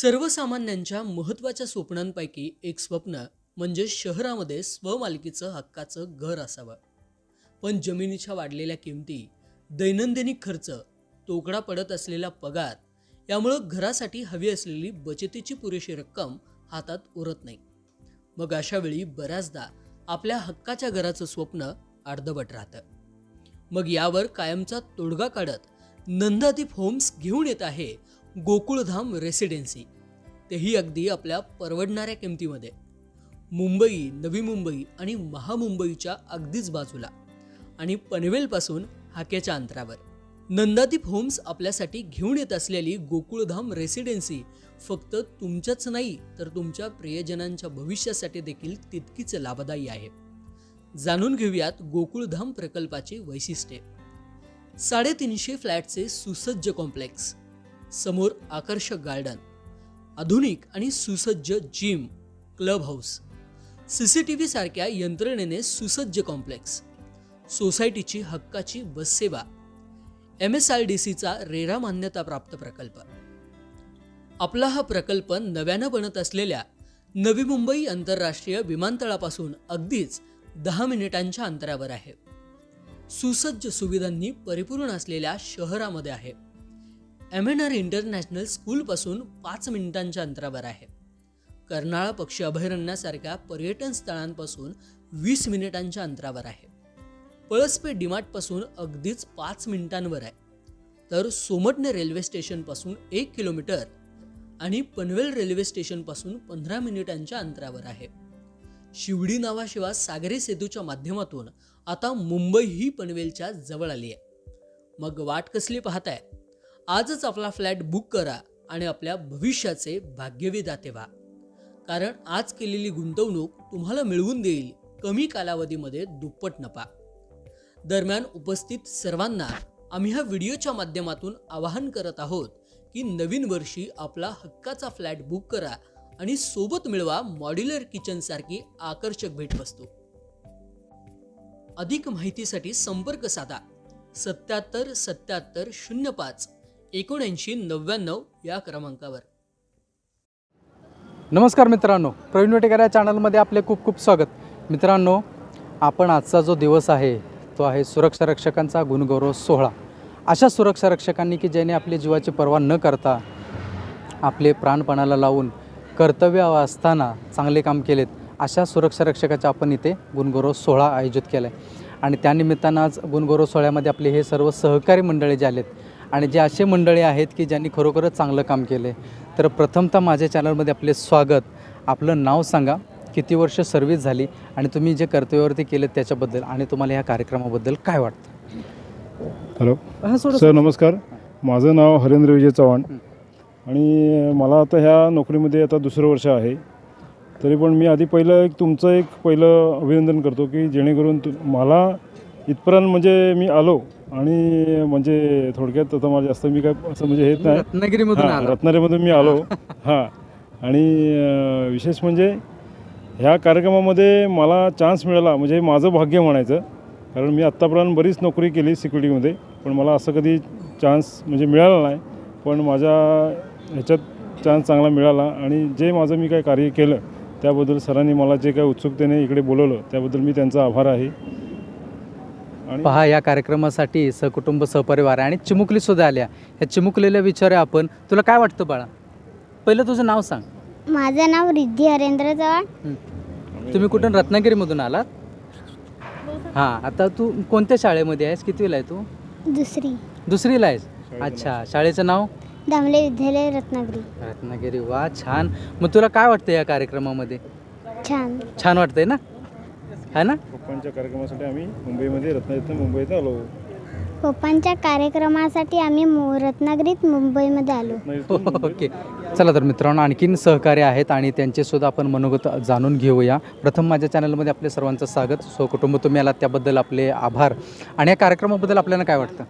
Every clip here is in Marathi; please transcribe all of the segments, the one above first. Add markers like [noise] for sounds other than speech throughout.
सर्वसामान्यांच्या महत्त्वाच्या स्वप्नांपैकी एक स्वप्न म्हणजे शहरामध्ये स्वमालकीचं हक्काचं घर असावं. पण जमिनीच्या वाढलेल्या किमती दैनंदिनी खर्च तोकडा पडत असलेला पगार यामुळं घरासाठी हवी असलेली बचतीची पुरेशी रक्कम हातात उरत नाही. मग अशा वेळी बऱ्याचदा आपल्या हक्काच्या घराचं स्वप्न अर्धवट राहतं. मग यावर कायमचा तोडगा काढत नंदादीप होम्स घेऊन येत आहे गोकुळधाम रेसिडेन्सी तेही अगदी आपल्या परवडणाऱ्या किमतीमध्ये. मुंबई नवी मुंबई आणि महामुंबईच्या अगदीच बाजूला. आणि पनवेलपासून हाकेच्या अंतरावर. नंदादीप होम्स आपल्यासाठी घेऊन येत असलेली गोकुळधाम रेसिडेन्सी फक्त तुमच्याच नाही तर तुमच्या प्रियजनांच्या भविष्यासाठी देखील तितकीच लाभदायी आहे. जाणून घेऊयात गोकुळधाम प्रकल्पाची वैशिष्ट्ये. साडेतीनशे फ्लॅटचे सुसज्ज कॉम्प्लेक्स. समोर आकर्षक गार्डन आधुनिक आणि सुसज्ज gym club house C C T V सारख्या यंत्रणेने सुसज्ज कॉम्प्लेक्स सोसायटीची हक्काची बससेवा एम एस आर डी सीचा रेरा मान्यताप्राप्त प्रकल्प. आपला हा प्रकल्प नव्यानं बनत असलेल्या नवी मुंबई आंतरराष्ट्रीय विमानतळापासून अगदीच दहा मिनिटांच्या अंतरावर आहे. सुसज्ज सुविधांनी परिपूर्ण असलेल्या शहरामध्ये आहे. एम एन आर इंटरनॅशनल स्कूलपासून पाच मिनिटांच्या अंतरावर आहे. कर्नाळा पक्षी अभयारण्यासारख्या पर्यटन स्थळांपासून वीस मिनिटांच्या अंतरावर आहे. पळसपे डिमार्टपासून अगदीच पाच मिनिटांवर आहे. तर सोमटणे रेल्वे स्टेशनपासून एक किलोमीटर आणि पनवेल रेल्वे स्टेशनपासून पंधरा मिनिटांच्या अंतरावर आहे. शिवडी नावाशिवाय सागरी सेतूच्या माध्यमातून आता मुंबई ही पनवेलच्या जवळ आली आहे. मग वाट कसली पाहताय? आजच आपला फ्लॅट बुक करा आणि आपल्या भविष्याचे भाग्यविदाते व्हा. कारण आज केलेली गुंतवणूक तुम्हाला मिळवून देईल. कमी कालावधीमध्ये दुप्पट नफा. दरम्यान उपस्थित सर्वांना आम्ही ह्या व्हिडिओच्या माध्यमातून आवाहन करत आहोत की नवीन वर्षी आपला हक्काचा फ्लॅट बुक करा आणि सोबत मिळवा मॉड्युलर किचन सारखी आकर्षक भेटवस्तू. अधिक माहितीसाठी संपर्क साधा. सत्याहत्तर सत्याहत्तर शून्य पाच. एकोणऐंशी नव्याण्णव या क्रमांकावर. नमस्कार मित्रांनो प्रवीण वेटेकर या चॅनलमध्ये आपले खूप खूप स्वागत. मित्रांनो आपण आजचा जो दिवस आहे तो आहे सुरक्षा रक्षकांचा गुणगौरव सोहळा. अशा सुरक्षा रक्षकांनी की ज्याने आपली जीवाची पर्वा न करता आपले प्राणपणाला लावून कर्तव्य असताना चांगले काम केलेत अशा सुरक्षा रक्षकाचा आपण इथे गुणगौरव सोहळा आयोजित केला आहे आणि त्यानिमित्तानं आज गुणगौरव सोहळ्यामध्ये आपले हे सर्व सहकारी मंडळी जे आलेत आणि जे असे मंडळी आहेत की ज्यांनी खरोखरच चांगलं काम केलं आहे तर प्रथमतः माझ्या चॅनलमध्ये आपले स्वागत. आपलं नाव सांगा. किती वर्ष सर्व्हिस झाली आणि तुम्ही जे कर्तव्यावरती केलेत त्याच्याबद्दल आणि तुम्हाला ह्या कार्यक्रमाबद्दल काय वाटतं? हॅलो. हां सर नमस्कार. माझं नाव हरेंद्र विजय चव्हाण. आणि मला आता ह्या नोकरीमध्ये आता दुसरं वर्ष आहे. तरी पण मी आधी पहिलं एक तुमचं एक पहिलं अभिनंदन करतो की जेणेकरून तु मला इथपर्यंत म्हणजे मी आलो. आणि म्हणजे थोडक्यात आता मला जास्त मी काय असं म्हणजे हेच नाही. रत्नागिरीमधून हां, आला. रत्नागिरीमधून मी आलो. [laughs] हां. आणि अं, विशेष म्हणजे ह्या कार्यक्रमामध्ये मला चान्स मिळाला. म्हणजे माझं भाग्य म्हणायचं. कारण मी आत्तापर्यंत बरीच नोकरी केली सिक्युरिटीमध्ये पण मला असं कधी चान्स म्हणजे मिळाला नाही. पण माझ्या ह्याच्यात चान्स चांगला मिळाला. आणि जे माझं मी काय कार्य केलं त्याबद्दल सरांनी मला जे काय उत्सुकतेने इकडे बोलवलं त्याबद्दल मी त्यांचा आभार आहे. पहा या कार्यक्रमासाठी सहकुटुंब सहपरिवार आहे आणि चिमुकली सुद्धा आल्या. या चिमुकलेल्या विचारूया आपण. तुला काय वाटतं बाळा? पहिलं तुझं नाव सांग. माझं नाव रिद्धी हरेंद्र चव्हाण. तुम्ही कुठून? रत्नागिरीमधून आलात? हां आता तू कोणत्या शाळेमध्ये आहेस? कितवीला आहे तू? दुसरी. दुसरीला आहेस? अच्छा शाळेचं नाव? दामले विद्यालय रत्नागिरी. रत्नागिरी वा छान. मग तुला काय वाटतं या कार्यक्रमामध्ये? छान. छान वाटतंय ना? है ना? पप्पांच्या कार्यक्रमासाठी आम्ही मुंबईमध्ये रत्नागिरीतून मुंबईत आलो. पप्पांच्या कार्यक्रमासाठी आम्ही मु- रत्नागिरीत मुंबईमध्ये आलो. रत्नागिरीतून मुंबईत ओके. चला तर मित्रांनो आणखीन सहकार्य आहेत आणि त्यांचे सुद्धा आपण मनोगत जाणून घेऊया. प्रथम माझ्या चॅनलमध्ये आपल्या सर्वांचं स्वागत. सहकुटुंब तुम्ही आलात त्याबद्दल आपले आभार. आणि या कार्यक्रमाबद्दल आपल्याला काय वाटतं?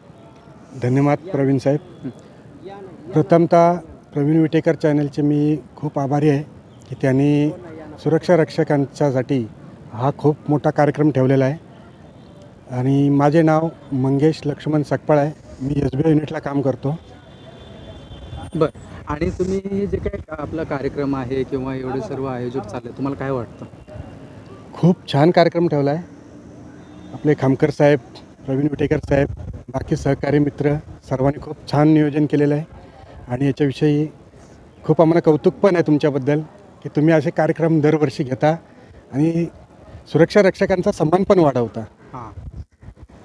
धन्यवाद प्रवीण साहेब. प्रथमतः प्रवीण विटेकर चॅनलचे मी खूप आभारी आहे की त्यांनी सुरक्षा रक्षकांच्यासाठी हा खूप मोठा कार्यक्रम ठेवलेला आहे. आणि माझे नाव मंगेश लक्ष्मण सकपाळ आहे. मी एस बी आय युनिटला काम करतो. आणि तुम्ही हे जे काही आपला कार्यक्रम आहे किंवा एवढे सर्व आयोजक चालले तुम्हाला काय वाटतं? खूप छान कार्यक्रम ठेवला आहे. आपले खामकर साहेब प्रवीण विटेकर साहेब बाकी सहकारी मित्र सर्वांनी खूप छान नियोजन केलेलं आहे. आणि याच्याविषयी खूप आम्हाला कौतुक पण आहे तुमच्याबद्दल की तुम्ही असे कार्यक्रम दरवर्षी घेता. आणि सुरक्षा रक्षकांचा सन्मान पण वाढवता. हां.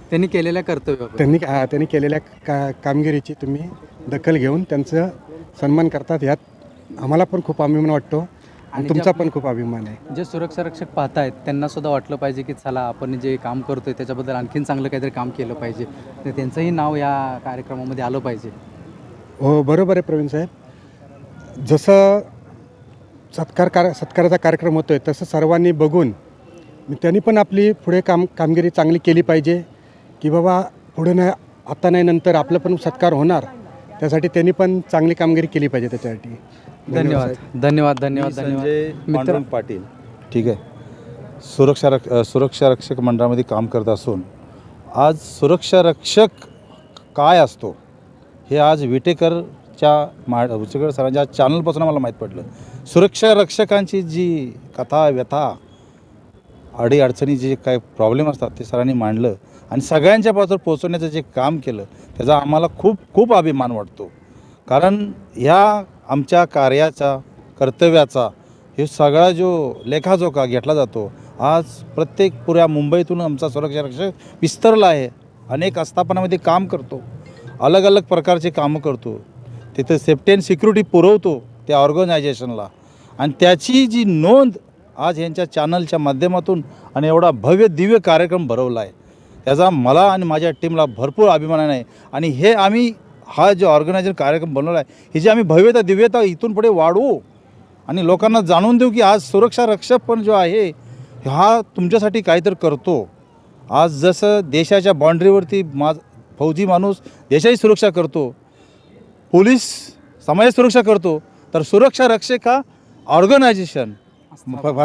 त्यांनी केलेल्या कर्तव्याबद्दल त्यांनी हा, त्यांनी केलेल्या का कामगिरीची तुम्ही दखल घेऊन त्यांचं सन्मान करतात. यात आम्हाला पण खूप अभिमान वाटतो. आणि आणि जे तुमचा पण खूप अभिमान आहे. जे सुरक्षा रक्षक पाहतायत त्यांना सुद्धा वाटलं पाहिजे की चला आपण जे काम करतोय त्याच्याबद्दल आणखीन चांगलं काहीतरी काम केलं पाहिजे. तर त्यांचंही नाव या कार्यक्रमामध्ये आलं पाहिजे. हो बरोबर आहे प्रवीण साहेब. जसं सत्कार कार सत्काराचा कार्यक्रम होतो आहे तसं सर्वांनी बघून त्यांनी पण आपली पुढे काम कामगिरी चांगली केली पाहिजे की बाबा पुढे नाही आता नाही नंतर आपलं पण सत्कार होणार. त्यासाठी त्यांनी पण चांगली कामगिरी केली पाहिजे त्याच्यासाठी. धन्यवाद. धन्यवाद. धन्यवाद धन्यवाद संजय मित्र पाटील. ठीक आहे. सुरक्षा रक अ, सुरक्षा रक्षक मंडळामध्ये काम करत असून आज सुरक्षा रक्षक काय असतो? हे आज विटेकरच्या मा विटेकर सरांच्या चॅनलपासून मला माहीत पडलं. सुरक्षा रक्षकांची जी कथा व्यथा अडीअडचणी जे काय प्रॉब्लेम असतात ते सरांनी मांडलं आणि सगळ्यांच्या पात्र पोचवण्याचं जे काम केलं त्याचा आम्हाला खूप खूप अभिमान वाटतो. कारण ह्या आमच्या कार्याचा कर्तव्याचा हे सगळा जो लेखाजोखा घेतला जातो आज प्रत्येक पुऱ्या मुंबईतून आमचा सुरक्षा रक्षक विस्तरला आहे. अनेक आस्थापनामध्ये काम करतो. अलग अलग प्रकारचे कामं करतो. तिथं सेफ्टी अँड सिक्युरिटी पुरवतो त्या ऑर्गनायझेशनला. आणि त्याची जी नोंद आज यांच्या चॅनलच्या माध्यमातून आणि एवढा भव्य दिव्य कार्यक्रम भरवला आहे त्याचा मला आणि माझ्या टीमला भरपूर अभिमान आहे. आणि हे आम्ही हा जो ऑर्गनायझर कार्यक्रम बनवला आहे ही जी आम्ही भव्यता दिव्यता इथून पुढे वाढवू आणि लोकांना जाणून देऊ की आज सुरक्षा रक्षक पण जो आहे हा तुमच्यासाठी काहीतरी करतो. आज जसं देशाच्या बाँड्रीवरती मा फौजी माणूस देशाची सुरक्षा करतो पोलीस समाजाची सुरक्षा करतो तर सुरक्षा रक्षक हा ऑर्गनायझेशन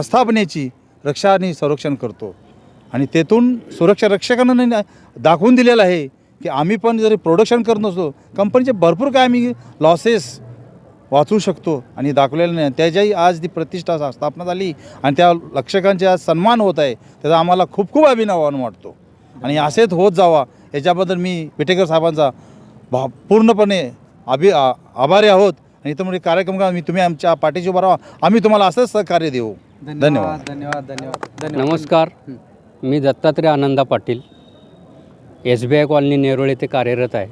स्थापनेची रक्षा आणि संरक्षण करतो. आणि तेथून सुरक्षा रक्षकांना दाखवून दिलेलं आहे की आम्ही पण जरी प्रोडक्शन करत नसतो कंपनीचे भरपूर काय आम्ही लॉसेस वाचू शकतो आणि दाखवलेलं नाही. त्याच्याही आज ती प्रतिष्ठा स्थापना झाली आणि त्या रक्षकांचे आज सन्मान होत आहे. त्याचा आम्हाला खूप खूप अभिनवान वाटतो. आणि असेच होत जावा. याच्याबद्दल मी विटेकर साहेबांचा भा पूर्णपणे अभि आ- आभारी आहोत. आणि इथं म्हणजे कार्यक्रम का मी तुम्ही आमच्या पाठीशी उभा राहा. आम्ही तुम्हाला असंच सहकार्य देऊ. धन्यवाद धन्यवाद. धन्यवाद धन्यवाद नमस्कार. मी Dattatray Ananda Patil. S B I colony Nerul येथे कार्यरत आहे.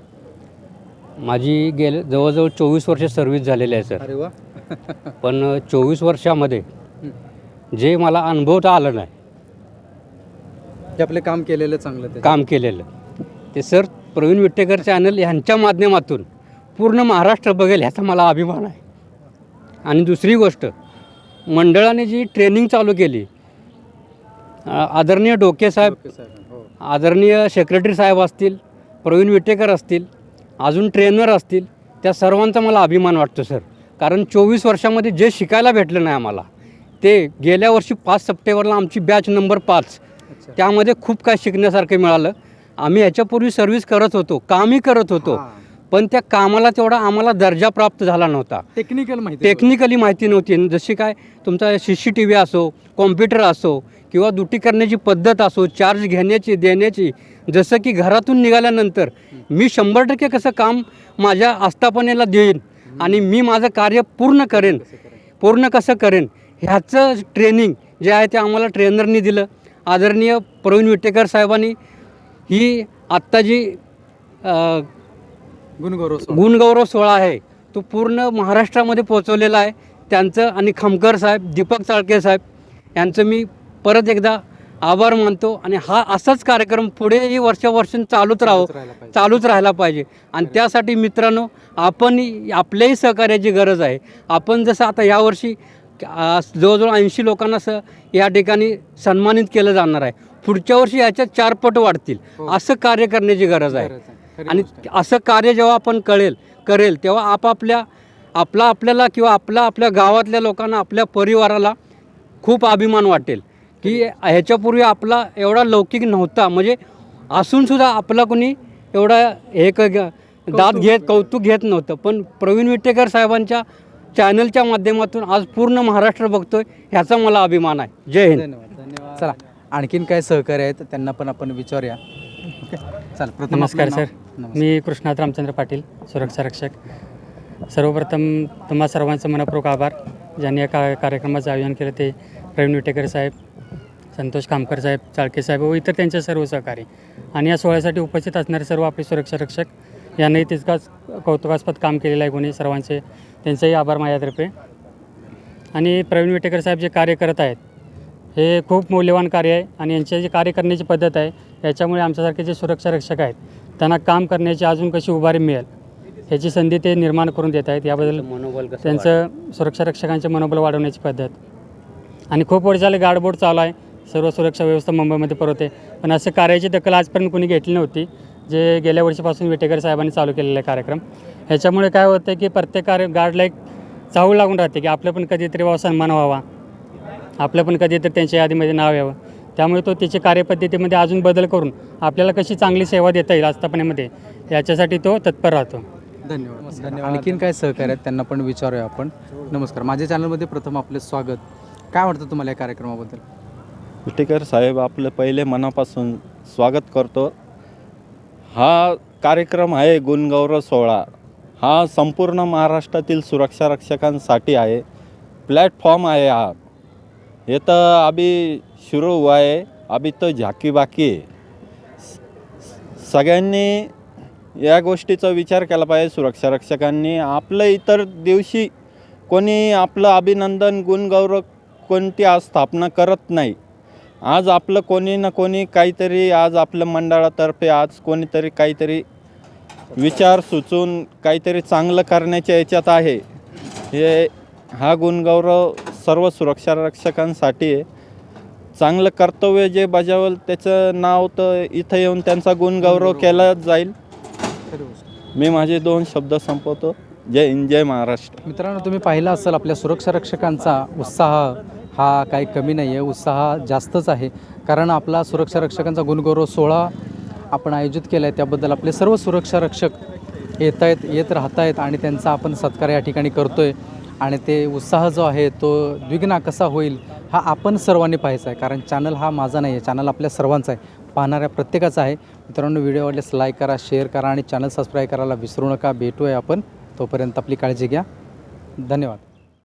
माझी गेले जवळजवळ चोवीस वर्ष सर्व्हिस झालेली आहे सर अरे वा. पण चोवीस वर्षामध्ये जे मला अनुभवता आलं नाही. ते आपले काम केलेलं चांगलं ते काम केलेलं. ते सर प्रवीण विट्टेकर चॅनल ह्यांच्या माध्यमातून पूर्ण महाराष्ट्र बघेल ह्याचा मला अभिमान आहे. आणि दुसरी गोष्ट मंडळाने जी ट्रेनिंग चालू केली आदरणीय डोके साहेब हो. आदरणीय सेक्रेटरी साहेब असतील प्रवीण विटेकर असतील अजून ट्रेनर असतील त्या सर्वांचा मला अभिमान वाटतो सर कारण चोवीस वर्षामध्ये जे शिकायला भेटलं नाही आम्हाला ते गेल्या वर्षी पाच सप्टेंबरला आमची बॅच नंबर पाच. त्यामध्ये खूप काय शिकण्यासारखं मिळालं. आम्ही ह्याच्यापूर्वी सर्व्हिस करत होतो कामही करत होतो. पण त्या कामाला तेवढा आम्हाला दर्जा प्राप्त झाला नव्हता. टेक्निकल माहिती टेक्निकली माहिती नव्हती. जशी काय तुमचा सी सी टी व्ही असो कॉम्प्युटर असो किंवा दुटी करण्याची पद्धत असो चार्ज घेण्याची देण्याची जसं की घरातून निघाल्यानंतर मी शंभर टक्के कसं काम माझ्या आस्थापनेला देईन आणि मी माझं कार्य पूर्ण करेन पूर्ण कसं करेन ह्याचं ट्रेनिंग जे आहे ते आम्हाला ट्रेनरनी दिलं. आदरणीय प्रवीण विटेकर साहेबांनी. ही आत्ता जी गुणगौरव सोहळा. गुणगौरव सोहळा आहे तो पूर्ण महाराष्ट्रामध्ये पोहोचवलेला आहे त्यांचं आणि खमकर साहेब दीपक चाळके साहेब यांचं मी परत एकदा आभार मानतो आणि हा असाच कार्यक्रम पुढेही वर्षावर्षां चालूच राहो राहायला पाहिजे. चालूच राहायला पाहिजे आणि त्यासाठी मित्रांनो आपण आपल्याही सहकार्याची गरज आहे आपण जसं आता यावर्षी आ, जवळजवळ ऐंशी लोकांना स या ठिकाणी सन्मानित केलं जाणार आहे पुढच्या वर्षी याच्यात चार पट वाढतील हो. असं कार्य करण्याची गरज आहे गरज आहे. आणि आहे. असं कार्य जेव्हा आपण कळेल करेल तेव्हा आपापल्या आपला आपल्याला किंवा आपला आपल्या गावातल्या लोकांना आपल्या परिवाराला खूप अभिमान वाटेल की ह्याच्यापूर्वी आपला एवढा लौकिक नव्हता. म्हणजे असूनसुद्धा आपला कोणी एवढा हे क दाद घेत कौतुक घेत नव्हतं. पण प्रवीण विटेकर साहेबांच्या चॅनलच्या माध्यमातून आज पूर्ण महाराष्ट्र बघतोय ह्याचा मला अभिमान आहे. जय हिंद. धन्यवाद धन्यवाद. चला आणखीन काय सहकार्य आहेत त्यांना पण आपण विचारूया. चला प्रथम नमस्कार सर. मी कृष्णात रामचंद्र पाटील सुरक्षा रक्षक. सर्वप्रथम तुम्हा सर्वांचं मनपूर्वक आभार. ज्यांनी या का कार्यक्रमाचं आयोजन केलं ते प्रवीण विटेकर साहेब संतोष कामकर साहेब चाळके साहेब व इतर त्यांचे सर्व सहकारी. आणि या सोहळ्यासाठी उपस्थित असणारे सर्व आपले सुरक्षा रक्षक यांनाही तितकाच कौतुकास्पद काम केलेलं आहे कोणी सर्वांचे. त्यांचेही आभार माझ्यातर्फे. आणि प्रवीण विटेकर साहेब जे कार्य करत आहेत हे खूप मौल्यवान कार्य आहे आणि यांची जी कार्य करण्याची पद्धत आहे याच्यामुळे आमच्यासारखे जे सुरक्षा रक्षक आहेत त्यांना काम करण्याची अजून कशी उभारी मिळेल ह्याची संधी ते निर्माण करून देत आहेत. याबद्दल मनोबल त्यांचं सुरक्षा रक्षकांचे मनोबल वाढवण्याची पद्धत. आणि खूप वर्ष झाले गार्डबोर्ड चालू आहे सर्व सुरक्षा व्यवस्था मुंबईमध्ये पुरवते पण असं कार्याची दखल आजपर्यंत कोणी घेतली नव्हती जे गेल्या वर्षीपासून विटेकर साहेबांनी चालू केलेला आहे कार्यक्रम. ह्याच्यामुळे काय होतं की प्रत्येक कार्य गार्डला एक चाहूल लागून राहते की आपलं पण कधीतरी बाबा सन्मान व्हावा. आपलं पण कधीतरी त्यांच्या यादीमध्ये नाव यावं. त्यामुळे तो त्याची कार्यपद्धतीमध्ये अजून बदल करून आपल्याला कशी चांगली सेवा देता येईल आस्थापनेमध्ये याच्यासाठी तो तत्पर राहतो. धन्यवाद. धन्यवाद. आणखीन काय सहकार्य आहेत? त्यांना पण विचारूया आपण. नमस्कार. माझ्या चॅनलमध्ये प्रथम आपले स्वागत. काय वाटतं तुम्हाला या कार्यक्रमाबद्दल? विटेकर साहेब आपलं पहिले मनापासून स्वागत करतो. हा कार्यक्रम आहे गुणगौरव सोहळा. हा संपूर्ण महाराष्ट्रातील सुरक्षा रक्षकांसाठी आहे. प्लॅटफॉर्म आहे हा. ये तर अभी शुरू हुआ है अभी तो झाकी बाकी आहे सगळ्यांनी या गोष्टीचा विचार केला पाहिजे सुरक्षा रक्षकांनी. आपलं इतर दिवशी कोणी आपलं अभिनंदन गुणगौरव कोणती आज स्थापना करत नाही. आज आपलं कोणी ना कोणी काहीतरी आज आपलं मंडळातर्फे आज कोणीतरी काहीतरी विचार सुचून काहीतरी चांगलं करण्याच्या याच्यात आहे. हे हा गुणगौरव सर्व सुरक्षा रक्षकांसाठी चांगलं कर्तव्य जे बजावल त्याचं नाव तर इथं येऊन त्यांचा गुणगौरव केला जाईल. मी माझे दोन शब्द संपवतो. जय हिंद जय महाराष्ट्र. मित्रांनो तुम्ही पाहिलं असेल आपल्या सुरक्षा रक्षकांचा उत्साह. हा काही कमी नाही आहे उत्साह जास्तच आहे. कारण आपला सुरक्षा रक्षकांचा गुणगौरव सोहळा आपण आयोजित केला आहे त्याबद्दल आपले सर्व सुरक्षा रक्षक येत आहेत येत राहत आहेत आणि त्यांचा आपण सत्कार या ठिकाणी करतो आहे आणि ते उत्साह जो आहे तो द्विग्ना कसा होईल हा आपण सर्वांनी पाहायचा आहे. कारण चॅनल हा माझा नाही आहे चॅनल आपल्या सर्वांचा आहे. पाहणाऱ्या प्रत्येकाचा आहे. मित्रांनो व्हिडिओ आवडल्यास लाईक करा शेअर करा आणि चॅनल सबस्क्राईब करायला विसरू नका. भेटूया आपण. तोपर्यंत आपली काळजी घ्या. धन्यवाद.